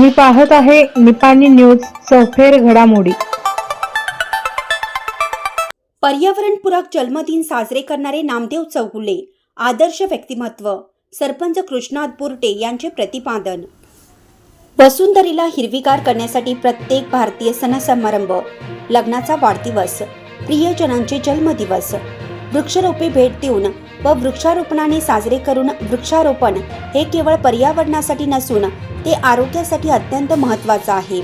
तुम्ही पाहत आहे निपाणी न्यूज सफेर घडामोडी. पर्यावरणपूरक जन्मदिन साजरे करणारे नामदेव चौगुले आदर्श व्यक्तिमत्व सरपंच कृष्णात बुरटे यांचे प्रतिपादन. वसुंधरीला हिरवीगार करण्यासाठी प्रत्येक भारतीय सण समारंभ लग्नाचा वाढदिवस प्रियजनांचे जन्मदिवस वृक्षरोपे भेट देऊन व वृक्षारोपणाने साजरे करून वृक्षारोपण हे केवळ पर्यावरणासाठी नसून ते आरोग्यासाठी अत्यंत महत्त्वाचं आहे.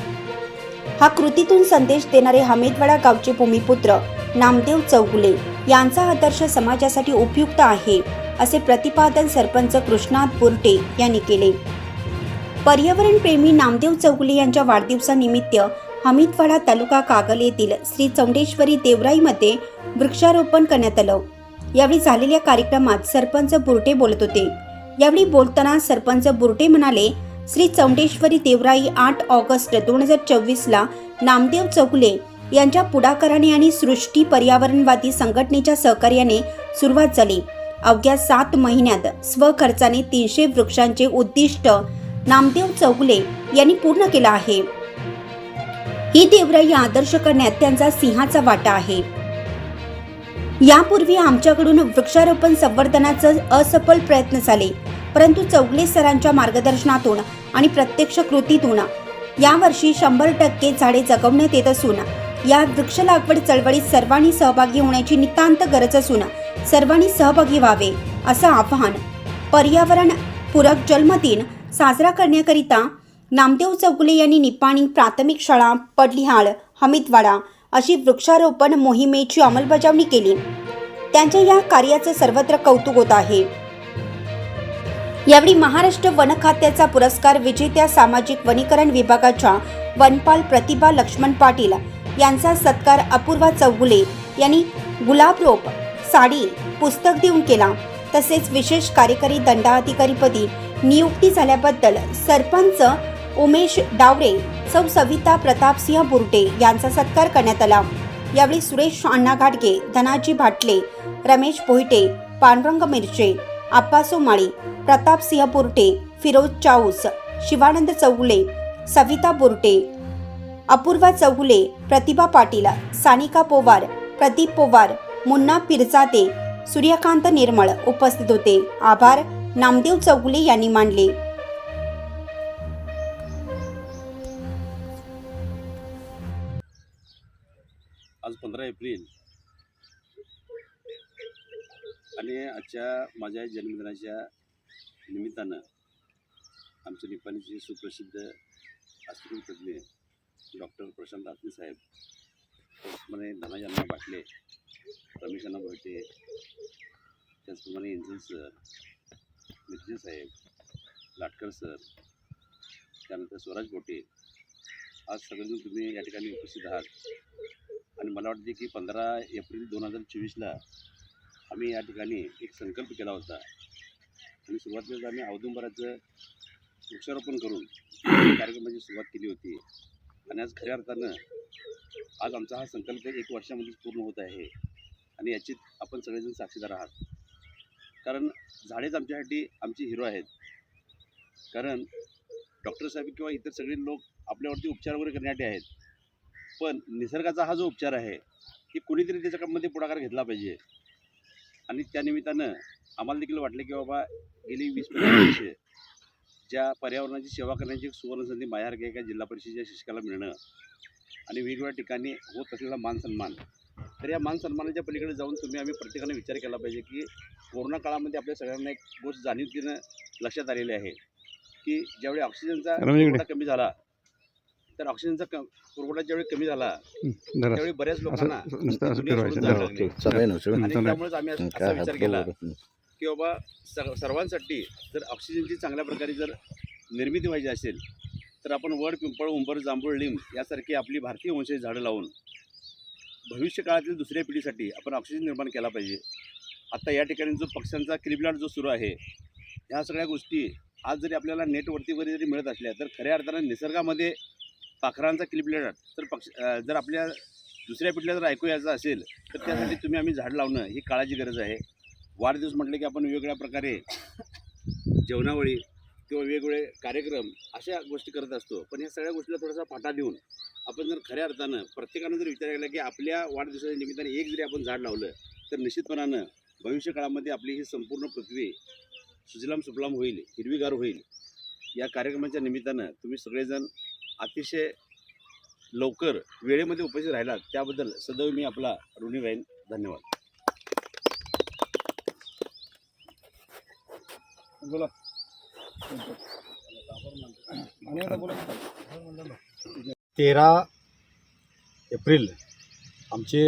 हा कृतीतून संदेश देणारे हमेदवाडा गावचे भूमिपुत्र नामदेव चौगुले यांचा आदर्श समाजासाठी उपयुक्त आहे असे प्रतिपादन सरपंच कृष्णात बुरटे यांनी केले. पर्यावरणप्रेमी नामदेव चौगुले यांच्या वाढदिवसानिमित्त हमीदवाडा तालुका कागल येथील श्री चौंडेश्वरी देवराईमध्ये वृक्षारोपण करण्यात आलं. यावेळी झालेल्या कार्यक्रमात सरपंच बुरटे बोलत होते. यावेळी बोलताना सरपंच बुरटे म्हणाले श्री चौंडेश्वरी देवराई आठ ऑगस्ट दोन हजार चोवीसला नामदेव चौगुले यांच्या पुढाकाराने आणि सृष्टी पर्यावरणवादी संघटनेच्या सहकार्याने सुरुवात झाली. अवघ्या सात महिन्यात स्वखर्चाने तीनशे वृक्षांचे उद्दिष्ट नामदेव चौगुले यांनी पूर्ण केलं आहे. ही देवराई आदर्श करण्यात त्यांचा सिंहाचा वाटा आहे. यापूर्वी आमच्याकडून वृक्षारोपण संवर्धनाचं असफल प्रयत्न झाले परंतु चौगले सरांच्या मार्गदर्शनातून आणि प्रत्यक्ष कृतीतून यावर्षी शंभर टक्के झाडे जगवण्यात येत असून या वृक्ष लागवड चळवळीत सर्वांनी सहभागी होण्याची नितांत गरज असून सर्वांनी सहभागी व्हावे असं आवाहन पर्यावरण पूरक जन्मदिन साजरा करण्याकरिता नामदेव चौगुले यांनी निपाणी प्राथमिक शाळा पडलिहाळ हमीदवाडा अशी वृक्षारोपण मोहिमेची अंमलबजावणी केली. त्यांच्या या कार्याचं सर्वत्र कौतुक होत आहे. यावेळी महाराष्ट्र वन खात्याचा पुरस्कार विजेत्या सामाजिक वनीकरण विभागाच्या वनपाल प्रतिभा लक्ष्मण पाटील यांचा सत्कार अपूर्वा चौगुले यांनी गुलाब रोप साडी पुस्तक देऊन केला. तसेच विशेष कार्यकारी दंडाधिकारीपदी नियुक्ती झाल्याबद्दल सरपंच उमेश डावरे सौ सविता प्रतापसिंह बुरटे यांचा सत्कार करण्यात आला. यावेळी सुरेश अण्णा घाटगे धनाजी भाटले रमेश पोहिटे पांडुरंग मिरचे आप्पासो माळी प्रतापसिंह बुरटे फिरोज चाऊस शिवानंद चौगुले सविता बुर्टे अपूर्वा चौगुले प्रतिभा पाटील सानिका पोवार प्रदीप पोवार मुन्ना पिरजाते सूर्यकांत निर्मळ उपस्थित होते. आभार. नामदेव चौगुले यांनी मानले. एप्रिल. आणि आजच्या माझ्या जन्मदिनाच्या निमित्तानं आमचे निपाणीचे सुप्रसिद्ध आस्तिक डॉक्टर प्रशांत आत्मे साहेब त्याचप्रमाणे धनाजांना बाटले रमेशांना भोटे त्याचप्रमाणे इंजन सर मित्र साहेब लाटकर सर त्यानंतर स्वराज बोटे आज सगळेजण तुम्ही या ठिकाणी उपस्थित आहात. आणि मला वाटते की पंधरा एप्रिल दोन हजार चोवीसला आम्ही या ठिकाणी एक संकल्प केला होता. आणि सुरुवातीला आम्ही औदुंबराचं वृक्षारोपण करून कार्यक्रमाची सुरुवात केली होती. आणि आज खऱ्या अर्थानं आज आमचा हा संकल्प एक वर्षामध्येच पूर्ण होत आहे. आणि याची आपण सगळेजण साक्षीदार आहात. कारण झाडेच आमच्यासाठी आमचे हिरो आहेत. कारण डॉक्टर साहेब किंवा इतर सगळे लोक आपल्यावरती उपचार वगैरे करण्यासाठी आहेत. पण निसर्गाचा हा जो उपचार आहे की कुणीतरी त्याच्यामध्ये पुढाकार घेतला पाहिजे. आणि त्यानिमित्तानं आम्हाला देखील वाटलं की बाबा गेली वीस पंचवीस वर्षे ज्या पर्यावरणाची सेवा करण्याची सुवर्णसंधी माझ्यासारख्या एका जिल्हा परिषदेच्या शिक्षकाला मिळणं आणि वेगवेगळ्या ठिकाणी होत असलेला मान सन्मान तर या मान सन्मानाच्या पलीकडे जाऊन तुम्ही आम्ही प्रत्येकाने विचार केला पाहिजे की कोरोना काळामध्ये आपल्या सगळ्यांना एक गोष्ट जाणीवतीनं लक्षात आलेली आहे की ज्यावेळी ऑक्सिजनचा पुरवठा कमी झाला तर ऑक्सिजनचा क पुरवठा ज्यावेळी कमी झाला त्यावेळी बऱ्याच लोकांना नुसतं असं दुनिया सोडून फिरवायचं जावं लागले. चालू आहे ना सगळं? आणि त्यामुळेच आम्ही असा काय विचार हात केला बरोबर. की बाबा सर्व सर्वांसाठी जर ऑक्सिजनची चांगल्या प्रकारे जर निर्मिती व्हायची असेल तर आपण वड पिंपळ उंबर जांभूळ लिंब यासारखी आपली भारतीय वंशाची झाडं लावून भविष्य काळातील दुसऱ्या पिढीसाठी आपण ऑक्सिजन निर्माण केला पाहिजे आता या ठिकाणी जो पक्ष्यांचा क्लिबलाट जो सुरू आहे ह्या सगळ्या गोष्टी आज जरी आपल्याला नेटवरती वगैरे जरी मिळत असल्या तर खऱ्या अर्थानं निसर्गामध्ये पाखरांचा क्लिबलाट तर पक्ष जर आपल्या दुसऱ्या पिढीला जर ऐकू यायचं असेल तर त्यासाठी तुम्ही आम्ही झाड लावणं ही काळाची गरज आहे. वाढदिवस म्हटलं की आपण वेगवेगळ्या प्रकारे जेवणावळी किंवा वेगवेगळे कार्यक्रम अशा गोष्टी करत असतो. पण ह्या सगळ्या गोष्टीला थोडासा फाटा देऊन आपण जर खऱ्या अर्थानं प्रत्येकानं जर विचार केला की आपल्या वाढदिवसाच्या निमित्ताने एक जरी आपण झाड लावलं तर निश्चितपणानं भविष्य काळामध्ये आपली ही संपूर्ण पृथ्वी सुजलाम सुफलाम होईल हिरवीगार होईल. या कार्यक्रमाच्या निमित्तानं तुम्ही सगळेजण अतिशय लवकर वेळेमध्ये उपस्थित राहिलात त्याबद्दल सदैव मी आपला ऋणी राहीन धन्यवाद. बोला. तेरा एप्रिल आमचे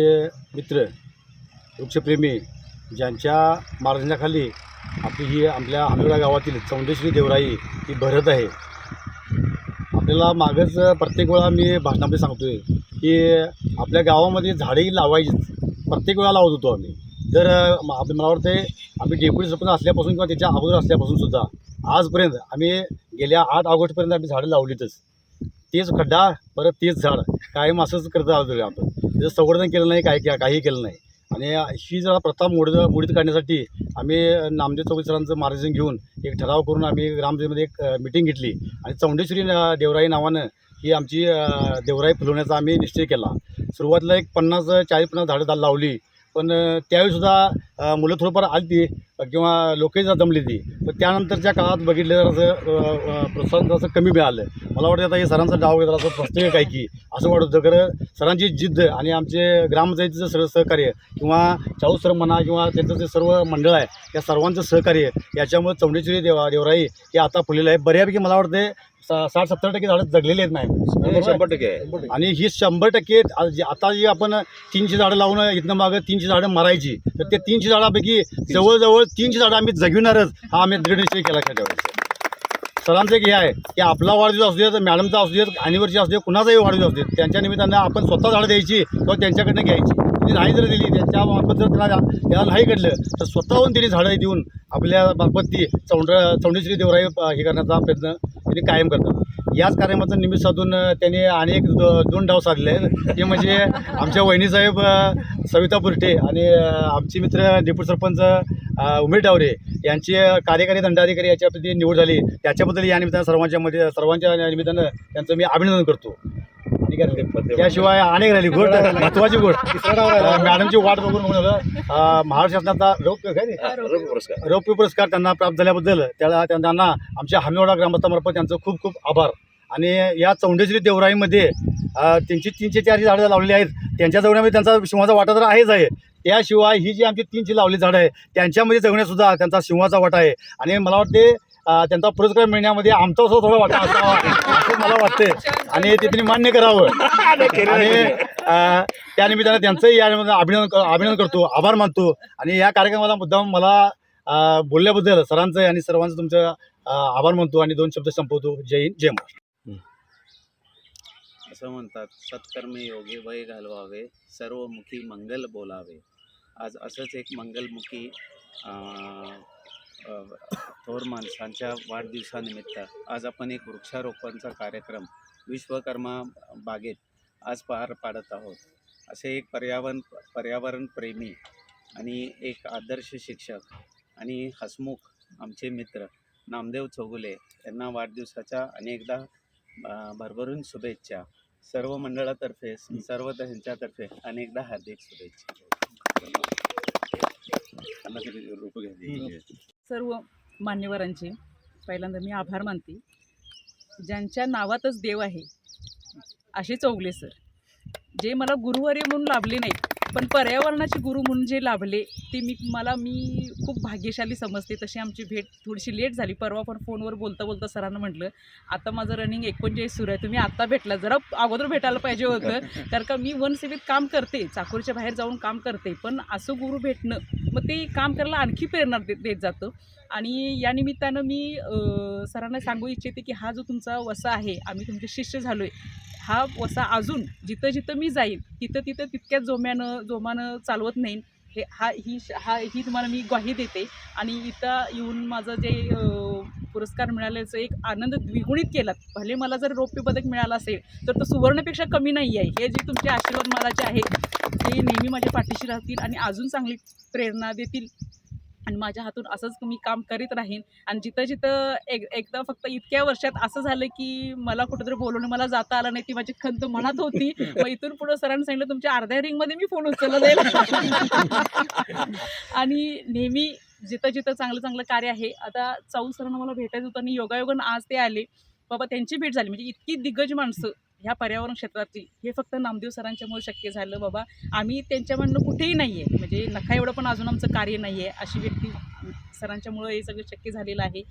मित्र वृक्षप्रेमी ज्यांच्या मार्गदर्शनाखाली आपली ही आपल्या आंबेडा गावातील चौंडेश्वरी देवराई ही भरत आहे. आपल्याला मागंच प्रत्येक वेळा मी भाषणामध्ये सांगतोय की आपल्या गावामध्ये झाडेही लावायचीच. प्रत्येक वेळा लावत होतो आम्ही. तर मला वाटतं आम्ही डेप्युटी सरपंच असल्यापासून किंवा त्याच्या अगोदर असल्यापासून सुद्धा आजपर्यंत आम्ही गेल्या आठ ऑगस्टपर्यंत आम्ही झाडं लावलीतच. तेच खड्डा परत तेच झाड कायम असंच करत आलो आपण. त्याचं संवर्धन केलं नाही काय काही केलं नाही. आणि ही जरा प्रथा मोड मोडीत काढण्यासाठी आम्ही नामदेव चौधरी मार्गदर्शन घेऊन एक ठराव करून आम्ही ग्रामसभेमध्ये एक मिटिंग घेतली. आणि चौंडेश्वरी देवराई नावानं ही आमची देवराई फुलवण्याचा आम्ही निश्चय केला. सुरुवातीला एक पन्नास चाळीस पन्नास झाडं लावली. पण त्यावेळीसुद्धा मुलं थोडंफार आली ती किंवा लोकही जमली ती पण त्यानंतरच्या काळात बघितलं तर असं प्रसाद अ, प्रोत्साहन जरासं कमी मिळालं. मला वाटतं आता हे सरांचा डाव जरा असं प्रत्येक काय की असं वाटत होतं. खरं सरांची जिद्द आणि आमचे ग्रामपंचायतीचं सर्व सहकार्य किंवा चाऊ सर म्हणा किंवा त्यांचं जे सर्व मंडळ आहे या सर्वांचं सहकार्य याच्यामुळे चौंडेश्वरी देवा देवराई हे आता फुललेलं आहे बऱ्यापैकी मला वाटते साठ सत्तर टक्के झाडं जगलेली आहेत नाही शंभर टक्के. आणि ही शंभर टक्के आता जी आपण तीनशे झाडं लावून इथनं मागं तीनशे झाडं मारायची तर ते तीनशे झाडापैकी जवळजवळ तीनशे झाडं आम्ही जगविणारच हा आम्ही दृढ निश्चय केला त्यावेळेस सरांचं एक हे आहे की आपला वाढदिवस असू देत मॅडमचा असू देत अनिव्हर्सरी असू दे कुणाचाही वाढदिवस असू देत त्यांच्या निमित्तानं आपण स्वतः झाडं द्यायची किंवा त्यांच्याकडनं घ्यायची. ती नाही जर दिली त्यांच्या मार्फत जर त्यांना त्याला नाही घडलं तर स्वतःहून त्यांनी झाडं देऊन आपल्या मार्फत ती चौंड चौंडेश्वरी देवराई हे करण्याचा प्रयत्न आपली कायम करतात. याच कार्यक्रमाचं निमित्त साधून त्यांनी अनेक दो, दोन डाव साधले आहेत. ते म्हणजे आमच्या वहिनीसाहेब सविता पुरटे आणि आमचे मित्र डेप्युटी सरपंच उमेश डावरे यांची कार्यकारी दंडाधिकारी याच्याप्रती निवड झाली. त्याच्याबद्दल या निमित्तानं सर्वांच्या मध्ये सर्वांच्या निमित्तानं त्यांचं मी अभिनंदन करतो. त्याशिवाय अनेक राहिली गोष्ट महत्वाची गोष्ट. मॅडमची वाट बघून म्हणलं अ, महाराष्ट्र शासनाचा रौप्य पुरस्कार. रौप्य पुरस्कार त्यांना प्राप्त झाल्याबद्दल त्याला त्या- त्यांना आमच्या हमीवाडा ग्रामस्थामार्फत त्यांचं खूप खूप आभार. आणि या चौंडेश्वरी देवराईमध्ये तीनशे तीनशे चारशे झाडं लावलेली आहेत. त्यांच्या जगण्यामध्ये त्यांचा सिंहाचा वाटा तर आहेच आहे. त्याशिवाय ही जी आमची तीनशे लावली झाडं आहे त्यांच्यामध्ये जगण्यातसुद्धा त्यांचा सिंहाचा वाटा आहे. आणि मला वाटते त्यांचा पुरस्कार मिळण्यामध्ये आमचा सुद्धा थोडा वाटा असावा असं मला वाटते. आणि ते त्यांनी मान्य करावं. आणि अ, त्या निमित्तानं त्यांचंही या अभिनंदन अभिनंदन करतो आभार मानतो. आणि या कार्यक्रमाला मुद्दाम मला बोलल्याबद्दल सरांचं आणि सर्वांचं तुमचं आभार मानतो आणि दोन शब्द संपवतो. जय हिंद जय महाराष्ट्र. असं म्हणतात सत्कर्मे योगे वय घालवावे सर्वमुखी मंगल बोलावे. आज असंच एक मंगलमुखी थोर माणसांच्या वाढदिवसानिमित्त आज आपण एक वृक्षारोपणचा कार्यक्रम विश्वकर्मा बागेत आज पार पाडत आहोत. असे एक पर्यावरण पर्यावरण प्रेमी आणि एक आदर्श शिक्षक आणि हसमुख आमचे मित्र नामदेव चौगुले यांना वाढदिवसाच्या अनेकदा भरभरून शुभेच्छा. सर्व मंडळातर्फे सर्व त्यांच्यातर्फे अनेकदा हार्दिक शुभेच्छा. रोपं सर्व मान्यवरांचे पहिल्यांदा मी आभार मानते. ज्यांच्या नावातच देव आहे असे चौगले सर. जे मला गुरुवर्य म्हणून लाभले नाहीत पण पर्यावरणाचे गुरु म्हणून जे लाभले ते मी मला मी खूप भाग्यशाली समजते. तशी आमची भेट थोडीशी लेट झाली. परवा पण फोनवर बोलता बोलता सरांना म्हटलं आता माझं रनिंग एकोणचाळीस सुरू आहे. तुम्ही आत्ता भेटला. जरा अगोदर भेटायला पाहिजे होतं. कारण का मी वनसेवेत काम करते. चाकूरच्या बाहेर जाऊन काम करते. पण असं गुरु भेटणं मग ते काम करायला आणखी प्रेरणा दे देत जातं. आणि या निमित्तानं मी सरांना सांगू इच्छिते की हा जो तुमचा वसा आहे आम्ही तुमचे शिष्य झालो आहे हा वसा अजून जिथं जिथं मी जाईन तिथं तिथं तितक्याच जोम्यानं जोमानं चालवत नाही हे हा ही श- हा ही तुम्हाला मी ग्वाही देते आणि इथं येऊन माझं जे पुरस्कार मिळाल्याचं एक आनंद द्विगुणित केलात भले मला जर रौप्य पदक मिळालं असेल तर तो सुवर्णपेक्षा कमी नाही आहे. हे जे तुमचे आशीर्वाद मला जे आहेत ते नेहमी माझ्या पाठीशी राहतील आणि अजून चांगली प्रेरणा देतील. आणि माझ्या हातून असंच मी काम करीत राहीन. आणि जिथं जिथं एक एकदा फक्त इतक्या वर्षात असं झालं की मला कुठेतरी बोलवणं मला जाता आलं नाही ती माझी खंत मनात होती. मग इथून पुढं सरांनी सांगितलं तुमच्या अर्ध्या रिंगमध्ये मी फोन उचलला जाईल आणि नेहमी जिथं जिथं चांगलं चांगलं कार्य आहे आता चौ सरांना मला भेटायचं होतं आणि योगायोगानं आज ते आले. बाबा त्यांची भेट झाली. म्हणजे इतकी दिग्गज माणसं. ह्या पर्यावरण क्षेत्रातली हे फक्त नामदेव सरांच्यामुळे शक्य झालं बाबा. आम्ही त्यांच्यामधनं कुठेही नाही आहे म्हणजे नका एवढं पण अजून आमचं कार्य नाही आहे अशी व्यक्ती सरांच्यामुळं हे सगळं शक्य झालेलं आहे.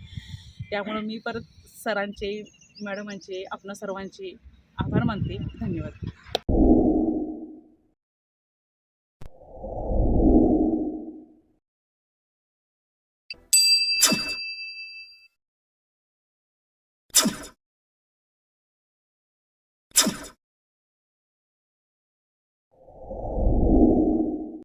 त्यामुळं मी परत सरांचे मॅडमांचे आपणा सर्वांचे आभार मानते. धन्यवाद.